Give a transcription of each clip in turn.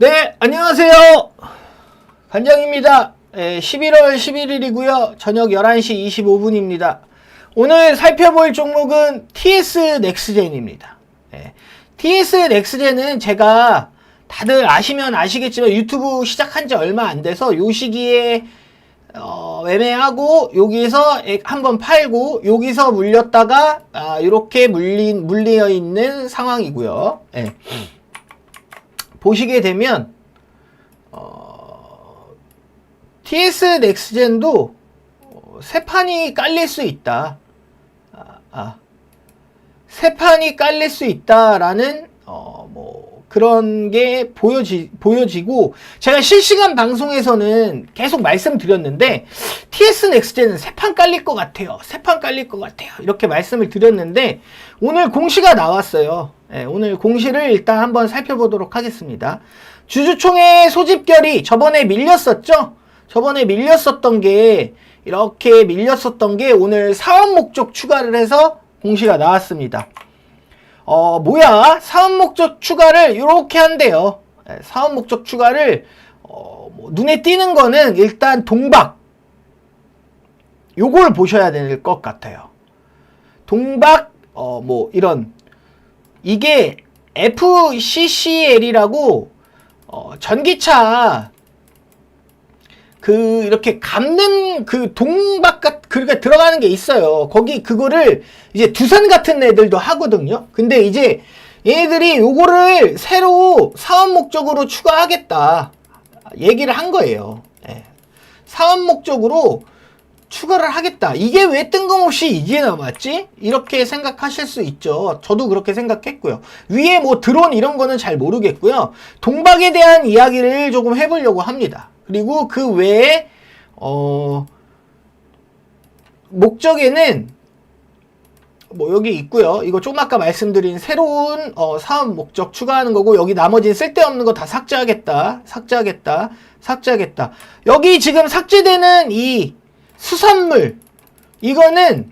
네, 안녕하세요. 반장입니다. 예, 11월 11일이고요. 저녁 11시 25분입니다. 오늘 살펴볼 종목은 TS 넥스젠입니다. 예, TS 넥스젠은 제가 다들 아시면 아시겠지만 유튜브 시작한 지 얼마 안 돼서 요 시기에 어, 매매하고 여기서 한번 팔고 여기서 물렸다가 아, 이렇게 물린 물려 있는 상황이고요. 예. 보시게 되면 어, TS 넥스젠도 어, 세 판이 깔릴 수 있다. 아, 아. 세 판이 깔릴 수 있다라는 어, 뭐 그런 게 보여지 보여지고 제가 실시간 방송에서는 계속 말씀드렸는데 TS 넥스젠은 세 판 깔릴 것 같아요. 세 판 깔릴 것 같아요. 이렇게 말씀을 드렸는데 오늘 공시가 나왔어요. 예, 오늘 공시를 일단 한번 살펴보도록 하겠습니다. 주주총회 소집결이 저번에 밀렸었죠? 저번에 밀렸었던 게 이렇게 밀렸었던 게 오늘 사업 목적 추가를 해서 공시가 나왔습니다. 어, 뭐야? 사업 목적 추가를 이렇게 한대요. 예, 사업 목적 추가를 어, 뭐 눈에 띄는 거는 일단 동박 요걸 보셔야 될 것 같아요. 동박 어, 뭐 이런 이게 FCCL이라고 어, 전기차 그 이렇게 감는 그 동박 같 그러니까 들어가는 게 있어요. 거기 그거를 이제 두산 같은 애들도 하거든요. 근데 이제 얘네들이 요거를 새로 사업 목적으로 추가하겠다 얘기를 한 거예요. 예. 사업 목적으로 추가를 하겠다. 이게 왜 뜬금없이 이게 남았지? 이렇게 생각하실 수 있죠. 저도 그렇게 생각했고요. 위에 뭐 드론 이런 거는 잘 모르겠고요. 동박에 대한 이야기를 조금 해보려고 합니다. 그리고 그 외에 어 목적에는 뭐 여기 있고요. 이거 좀 아까 말씀드린 새로운 어, 사업 목적 추가하는 거고 여기 나머지는 쓸데없는 거 다 삭제하겠다. 삭제하겠다. 삭제하겠다. 여기 지금 삭제되는 이 수산물 이거는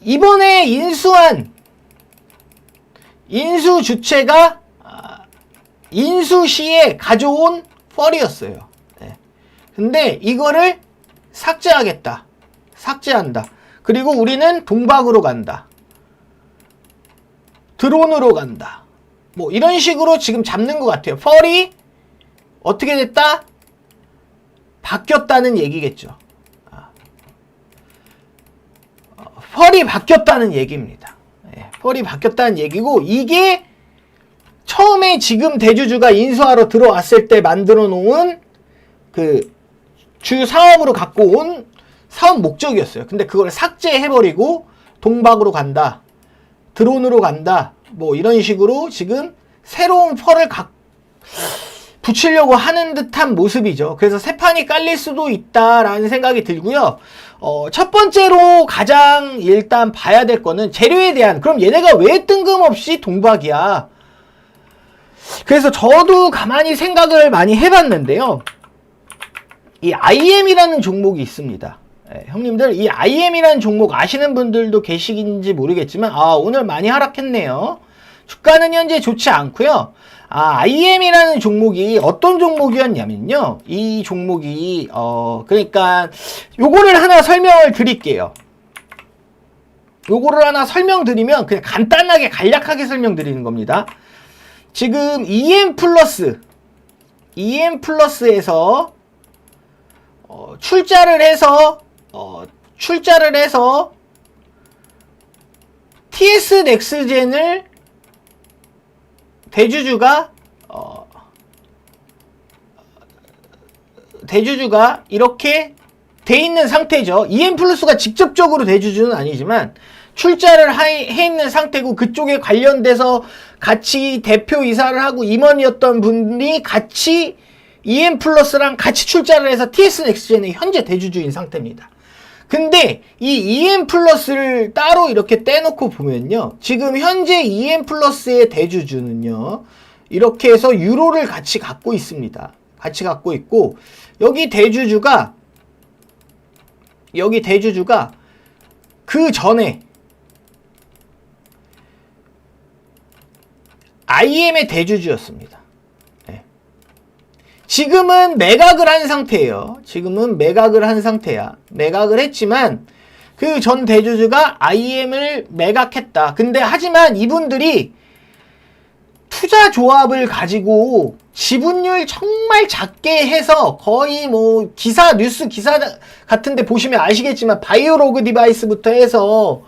이번에 인수한 인수 주체가 아, 인수 시에 가져온 펄이었어요. 예. 근데 이거를 삭제하겠다. 삭제한다. 그리고 우리는 동박으로 간다. 드론으로 간다. 뭐 이런 식으로 지금 잡는 것 같아요. 펄이 어떻게 됐다? 바뀌었다는 얘기겠죠. 아. 어, 펄이 바뀌었다는 얘기입니다. 예, 펄이 바뀌었다는 얘기고 이게 처음에 지금 대주주가 인수하러 들어왔을 때 만들어 놓은 그 주 사업으로 갖고 온 사업 목적이었어요. 근데 그걸 삭제해버리고 동박으로 간다. 드론으로 간다. 뭐 이런 식으로 지금 새로운 펄을 각 붙이려고 하는 듯한 모습이죠. 그래서 세 판이 깔릴 수도 있다라는 생각이 들고요. 어, 첫 번째로 가장 일단 봐야 될 거는 재료에 대한 그럼 얘네가 왜 뜬금없이 동박이야? 그래서 저도 가만히 생각을 많이 해봤는데요. 이 IM이라는 종목이 있습니다. 예, 형님들 이 IM이라는 종목 아시는 분들도 계시긴지 모르겠지만 아 오늘 많이 하락했네요. 주가는 현재 좋지 않고요. 아 IM이라는 종목이 어떤 종목이었냐면요. 이 종목이 어 그러니까 요거를 하나 설명을 드릴게요. 요거를 하나 설명드리면 그냥 간단하게 간략하게 설명드리는 겁니다. 지금 EM 플러스 EM 플러스에서 어, 출자를 해서 어, 출자를 해서 TS 넥스젠을 대주주가 어, 대주주가 이렇게 돼 있는 상태죠. EM 플러스가 직접적으로 대주주는 아니지만 출자를 하- 해 있는 상태고 그쪽에 관련돼서 같이 대표 이사를 하고 임원이었던 분이 같이 EM 플러스랑 같이 출자를 해서 TS 넥스젠의 현재 대주주인 상태입니다. 근데 이 EM 플러스를 따로 이렇게 떼놓고 보면요. 지금 현재 EM 플러스의 대주주는요. 이렇게 해서 유로를 같이 갖고 있습니다. 같이 갖고 있고 여기 대주주가 여기 대주주가 그 전에 IM의 대주주였습니다. 지금은 매각을 한 상태예요. 지금은 매각을 한 상태야. 매각을 했지만 그 전 대주주가 IM을 매각했다. 근데 하지만 이분들이 투자 조합을 가지고 지분율 정말 작게 해서 거의 뭐 기사 뉴스 기사 같은데 보시면 아시겠지만 바이오로그 디바이스부터 해서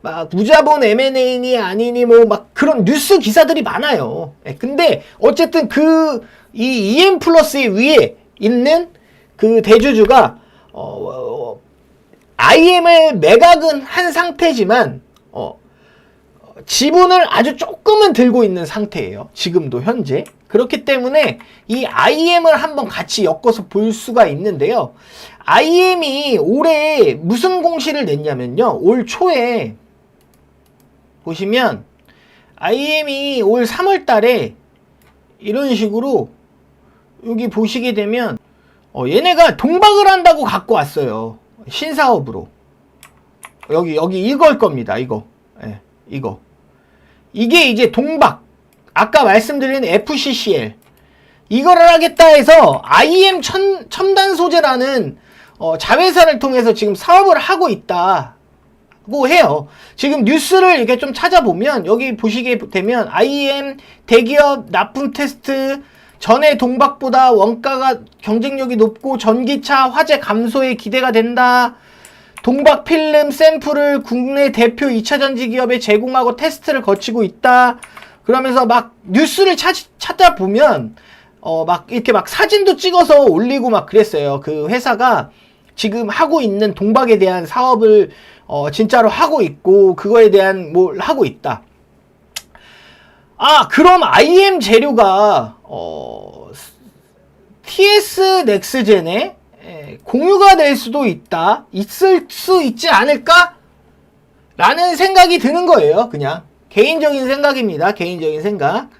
막 무자본 M&A니 아니니 뭐 막 그런 뉴스 기사들이 많아요. 예, 근데 어쨌든 그 이 EM 플러스 위에 있는 그 대주주가 어, IM을 매각은 한 상태지만 어, 지분을 아주 조금은 들고 있는 상태예요. 지금도 현재. 그렇기 때문에 이 IM을 한번 같이 엮어서 볼 수가 있는데요. IM이 올해 무슨 공시를 냈냐면요. 올 초에 보시면 IM이 올 3월 달에 이런 식으로 여기 보시게 되면 어, 얘네가 동박을 한다고 갖고 왔어요. 신사업으로. 여기 여기 이걸 겁니다. 이거. 예, 이거. 이게 이제 동박. 아까 말씀드린 FCCL. 이거를 하겠다 해서 IM 천, 첨단 소재라는 어, 자회사를 통해서 지금 사업을 하고 있다 고 해요. 지금 뉴스를 이렇게 좀 찾아보면 여기 보시게 되면 IM 대기업 납품 테스트 전에 동박보다 원가가 경쟁력이 높고 전기차 화재 감소에 기대가 된다. 동박 필름 샘플을 국내 대표 2차 전지 기업에 제공하고 테스트를 거치고 있다. 그러면서 막 뉴스를 찾, 찾아보면 어 막 이렇게 막 사진도 찍어서 올리고 막 그랬어요. 그 회사가 지금 하고 있는 동박에 대한 사업을 어 진짜로 하고 있고 그거에 대한 뭘 하고 있다. 아, 그럼 IM 재료가 어 TS 넥스젠에 에, 공유가 될 수도 있다. 있을 수 있지 않을까? 라는 생각이 드는 거예요. 그냥 개인적인 생각입니다. 개인적인 생각.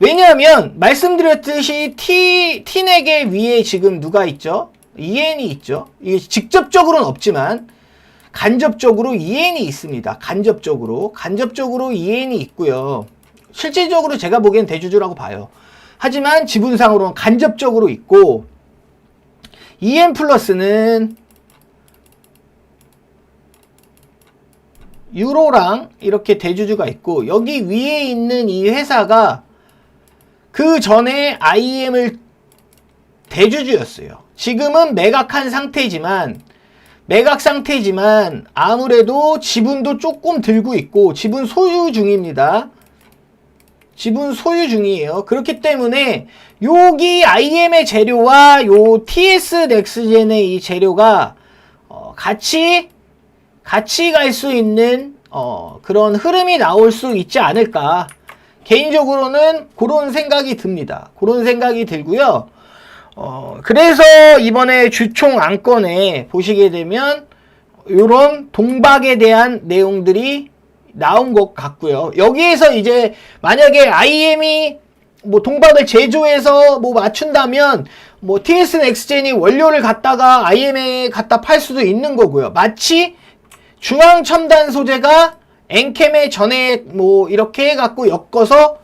왜냐하면 말씀드렸듯이 T T넥의 위에 지금 누가 있죠? EN이 있죠. 이게 직접적으로는 없지만 간접적으로 EN이 있습니다. 간접적으로 간접적으로 EN이 있고요. 실질적으로 제가 보기엔 대주주라고 봐요. 하지만 지분상으로는 간접적으로 있고 EM 플러스는 유로랑 이렇게 대주주가 있고 여기 위에 있는 이 회사가 그 전에 IM을 대주주였어요. 지금은 매각한 상태지만 매각 상태지만 아무래도 지분도 조금 들고 있고 지분 소유 중입니다. 지분 소유 중이에요. 그렇기 때문에 여기 IM의 재료와 요 TS 넥스젠의 이 재료가 어, 같이 같이 갈 수 있는 어, 그런 흐름이 나올 수 있지 않을까. 개인적으로는 그런 생각이 듭니다. 그런 생각이 들고요. 어, 그래서 이번에 주총 안건에 보시게 되면 이런 동박에 대한 내용들이 나온 것 같고요. 여기에서 이제 만약에 IM이 뭐 동박을 제조해서 뭐 맞춘다면 뭐 TS 넥스젠이 원료를 갖다가 IM에 갖다 팔 수도 있는 거고요. 마치 중앙 첨단 소재가 엔캠에 전에 뭐 이렇게 해갖고 엮어서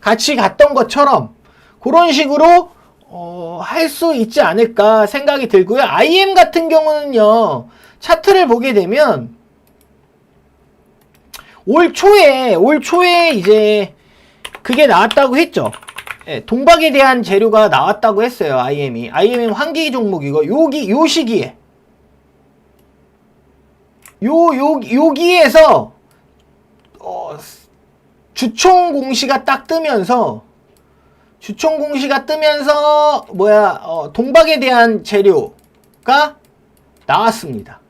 같이 갔던 것처럼 그런 식으로 어, 할 수 있지 않을까 생각이 들고요. IM 같은 경우는요, 차트를 보게 되면 올 초에 올 초에 이제 그게 나왔다고 했죠. 예, 동박에 대한 재료가 나왔다고 했어요. IM이 IM은 환기 종목이고 여기 요 시기에 요, 요, 여기에서, 어, 주총 공시가 딱 뜨면서, 주총 공시가 뜨면서, 뭐야, 어, 동박에 대한 재료가 나왔습니다.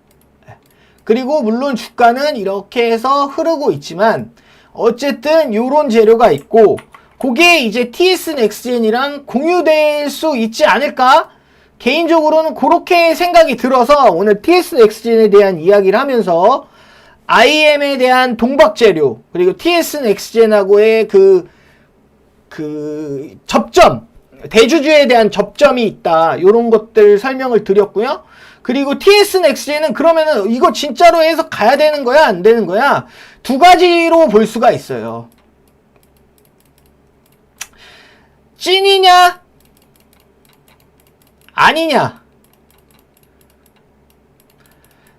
예. 그리고 물론 주가는 이렇게 해서 흐르고 있지만, 어쨌든 요런 재료가 있고, 그게 이제 TS 넥스젠이랑 공유될 수 있지 않을까? 개인적으로는 그렇게 생각이 들어서 오늘 TS 넥스젠에 대한 이야기를 하면서 IM에 대한 동박 재료 그리고 TS 넥스젠하고의 그, 그 접점 대주주에 대한 접점이 있다 이런 것들 설명을 드렸고요. 그리고 TS 넥스젠은 그러면은 이거 진짜로 해서 가야 되는 거야 안 되는 거야 두 가지로 볼 수가 있어요. 찐이냐 아니냐?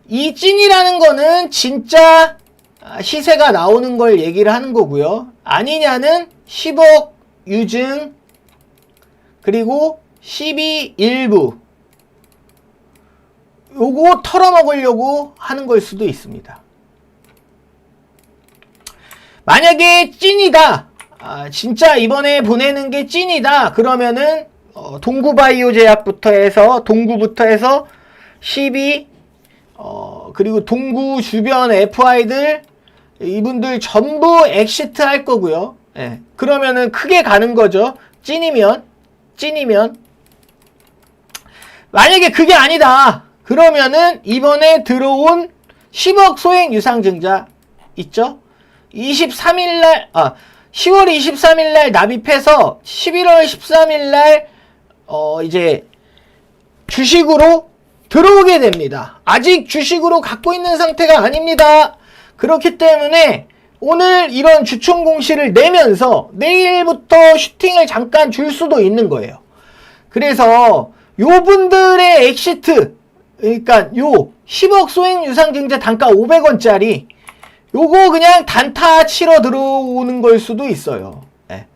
이 찐이라는 거는 진짜 아, 시세가 나오는 걸 얘기를 하는 거고요. 아니냐는 10억 유증 그리고 12 일부 요거 털어먹으려고 하는 걸 수도 있습니다. 만약에 찐이다. 아, 진짜 이번에 보내는 게 찐이다. 그러면은 어, 동구바이오 제약부터 해서 동구부터 해서 12 어, 그리고 동구 주변 FI들 이분들 전부 엑시트 할 거고요. 예. 그러면은 크게 가는 거죠. 찐이면 찐이면 만약에 그게 아니다. 그러면은 이번에 들어온 10억 소액 유상증자 있죠? 23일 날 아, 10월 23일 날 납입해서 11월 13일 날 어, 이제 주식으로 들어오게 됩니다. 아직 주식으로 갖고 있는 상태가 아닙니다. 그렇기 때문에 오늘 이런 주총 공시를 내면서 내일부터 슈팅을 잠깐 줄 수도 있는 거예요. 그래서 요 분들의 엑시트 그러니까 요 10억 소액 유상증자 단가 500원짜리 요거 그냥 단타 치러 들어오는 걸 수도 있어요. 예.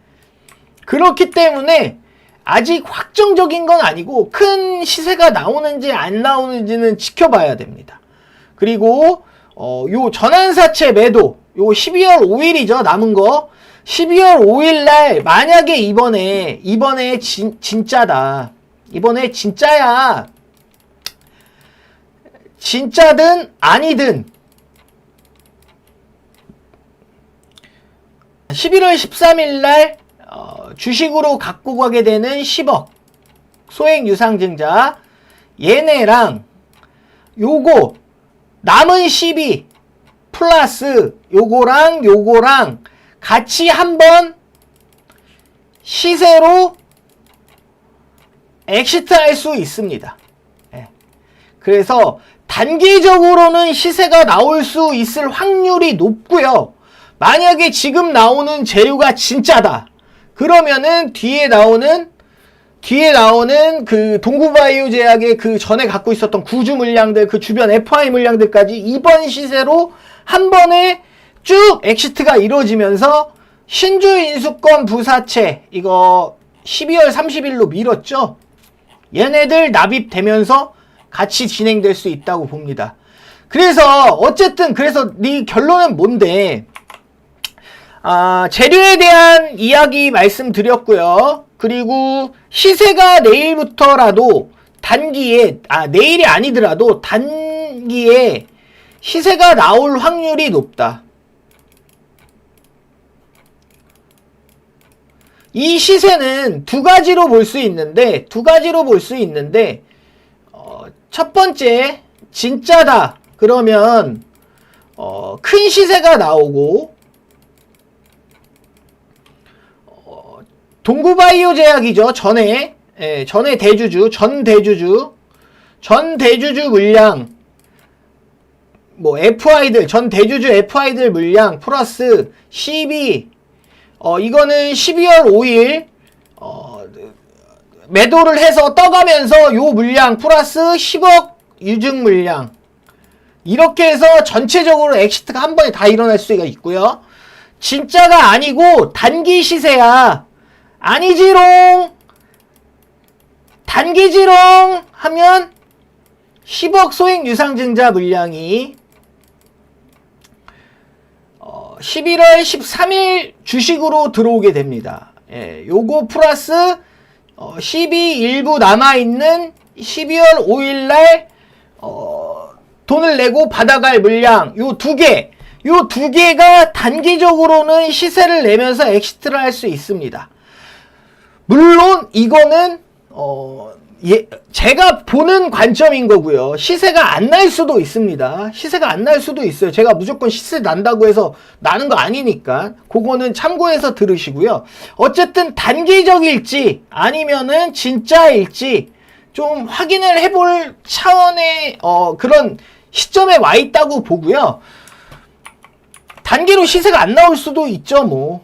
그렇기 때문에 아직 확정적인 건 아니고 큰 시세가 나오는지 안 나오는지는 지켜봐야 됩니다. 그리고 어, 요 전환사채 매도 요 12월 5일이죠 남은 거 12월 5일 날 만약에 이번에 이번에 진, 진짜다 이번에 진짜야 진짜든 아니든 11월 13일 날 어, 주식으로 갖고 가게 되는 10억 소액 유상증자 얘네랑 요거 남은 12 플러스 요거랑 요거랑 같이 한번 시세로 엑시트 할 수 있습니다. 예. 그래서 단기적으로는 시세가 나올 수 있을 확률이 높고요. 만약에 지금 나오는 재료가 진짜다. 그러면은 뒤에 나오는 뒤에 나오는 그 동구바이오 제약의 그 전에 갖고 있었던 구주 물량들 그 주변 FI 물량들까지 이번 시세로 한 번에 쭉 엑시트가 이루어지면서 신주 인수권 부사채 이거 12월 30일로 미뤘죠. 얘네들 납입되면서 같이 진행될 수 있다고 봅니다. 그래서 어쨌든 그래서 네 결론은 뭔데? 아, 재료에 대한 이야기 말씀드렸고요. 그리고 시세가 내일부터라도 단기에 아 내일이 아니더라도 단기에 시세가 나올 확률이 높다. 이 시세는 두 가지로 볼 수 있는데 두 가지로 볼 수 있는데 어, 첫 번째 진짜다. 그러면 어, 큰 시세가 나오고 어, 동구바이오 제약이죠 전에. 예, 전에 대주주 전 대주주. 전 대주주 물량 뭐 FI들 전 대주주 FI들 물량 플러스 12 어, 이거는 12월 5일, 어, 매도를 해서 떠가면서 요 물량 플러스 10억 유증 물량. 이렇게 해서 전체적으로 엑시트가 한 번에 다 일어날 수가 있고요. 진짜가 아니고 단기 시세야. 아니지롱. 단기지롱 하면 10억 소액 유상증자 물량이 11월 13일 주식으로 들어오게 됩니다. 예, 요거 플러스 어, 12 일부 남아있는 12월 5일날 어, 돈을 내고 받아갈 물량 요 두 개, 요 두 개가 단기적으로는 시세를 내면서 엑시트를 할 수 있습니다. 물론 이거는 어, 예, 제가 보는 관점인 거고요. 시세가 안 날 수도 있습니다. 시세가 안 날 수도 있어요. 제가 무조건 시세 난다고 해서 나는 거 아니니까 그거는 참고해서 들으시고요. 어쨌든 단기적일지 아니면은 진짜일지 좀 확인을 해볼 차원의 어, 그런 시점에 와 있다고 보고요. 단기로 시세가 안 나올 수도 있죠. 뭐,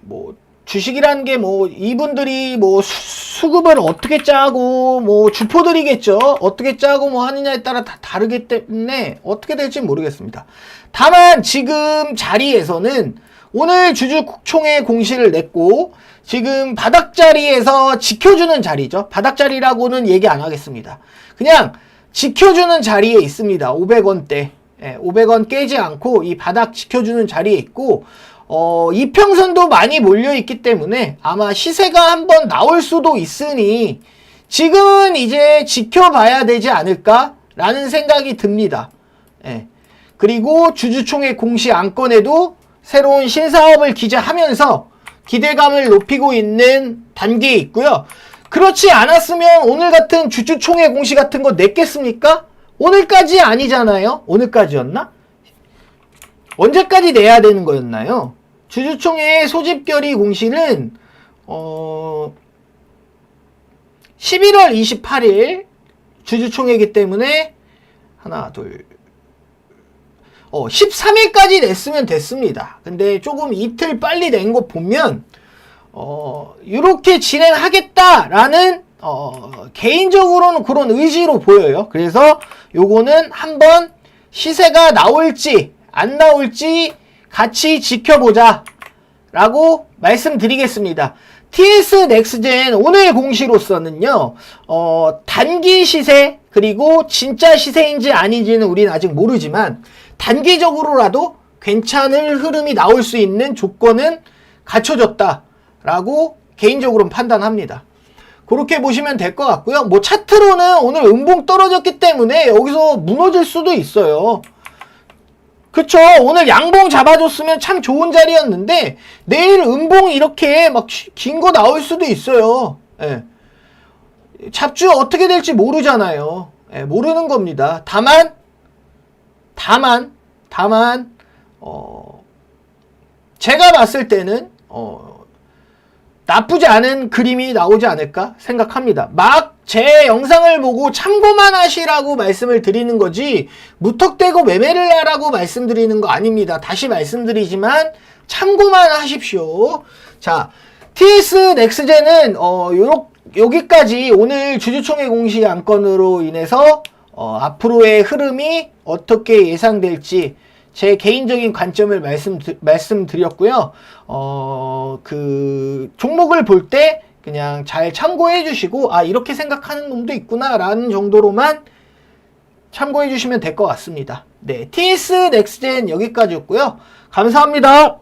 뭐 주식이라는 게 뭐 이분들이 뭐 수- 수급을 어떻게 짜고 뭐 주포들이겠죠. 어떻게 짜고 뭐 하느냐에 따라 다 다르기 때문에 어떻게 될지 모르겠습니다. 다만 지금 자리에서는 오늘 주주총회 공시를 냈고 지금 바닥 자리에서 지켜주는 자리죠. 바닥 자리라고는 얘기 안 하겠습니다. 그냥 지켜주는 자리에 있습니다. 500원대. 예, 500원 깨지 않고 이 바닥 지켜주는 자리에 있고 어, 이평선도 많이 몰려 있기 때문에 아마 시세가 한번 나올 수도 있으니 지금은 이제 지켜봐야 되지 않을까라는 생각이 듭니다. 예. 그리고 주주총회 공시 안건에도 새로운 신사업을 기재하면서 기대감을 높이고 있는 단계에 있고요. 그렇지 않았으면 오늘 같은 주주총회 공시 같은 거 냈겠습니까? 오늘까지 아니잖아요. 오늘까지였나? 언제까지 내야 되는 거였나요? 주주총회 소집 결의 공시는 어 11월 28일 주주총회이기 때문에 하나 둘 어, 13일까지 냈으면 됐습니다. 근데 조금 이틀 빨리 낸 거 보면, 어, 이렇게 진행하겠다라는, 어, 개인적으로는 그런 의지로 보여요. 그래서 요거는 한번 시세가 나올지, 안 나올지 같이 지켜보자. 라고 말씀드리겠습니다. TS 넥스젠 오늘 공시로서는요, 어, 단기 시세, 그리고 진짜 시세인지 아닌지는 우리는 아직 모르지만, 단기적으로라도 괜찮을 흐름이 나올 수 있는 조건은 갖춰졌다라고 개인적으로는 판단합니다. 그렇게 보시면 될 것 같고요. 뭐 차트로는 오늘 음봉 떨어졌기 때문에 여기서 무너질 수도 있어요. 그쵸. 오늘 양봉 잡아줬으면 참 좋은 자리였는데, 내일 음봉 이렇게 막 긴 거 나올 수도 있어요. 예. 잡주 어떻게 될지 모르잖아요. 예, 모르는 겁니다. 다만, 다만, 다만, 어, 제가 봤을 때는, 어, 나쁘지 않은 그림이 나오지 않을까 생각합니다. 막 제 영상을 보고 참고만 하시라고 말씀을 드리는 거지 무턱대고 매매를 하라고 말씀드리는 거 아닙니다. 다시 말씀드리지만 참고만 하십시오. 자, TS 넥스젠은 어 요, 여기까지 오늘 주주총회 공시 안건으로 인해서 어, 앞으로의 흐름이 어떻게 예상될지 제 개인적인 관점을 말씀 말씀드렸고요. 어, 그 종목을 볼때 그냥 잘 참고해 주시고 아 이렇게 생각하는 놈도 있구나 라는 정도로만 참고해 주시면 될 것 같습니다. 네, TS 넥스젠 여기까지였고요. 감사합니다.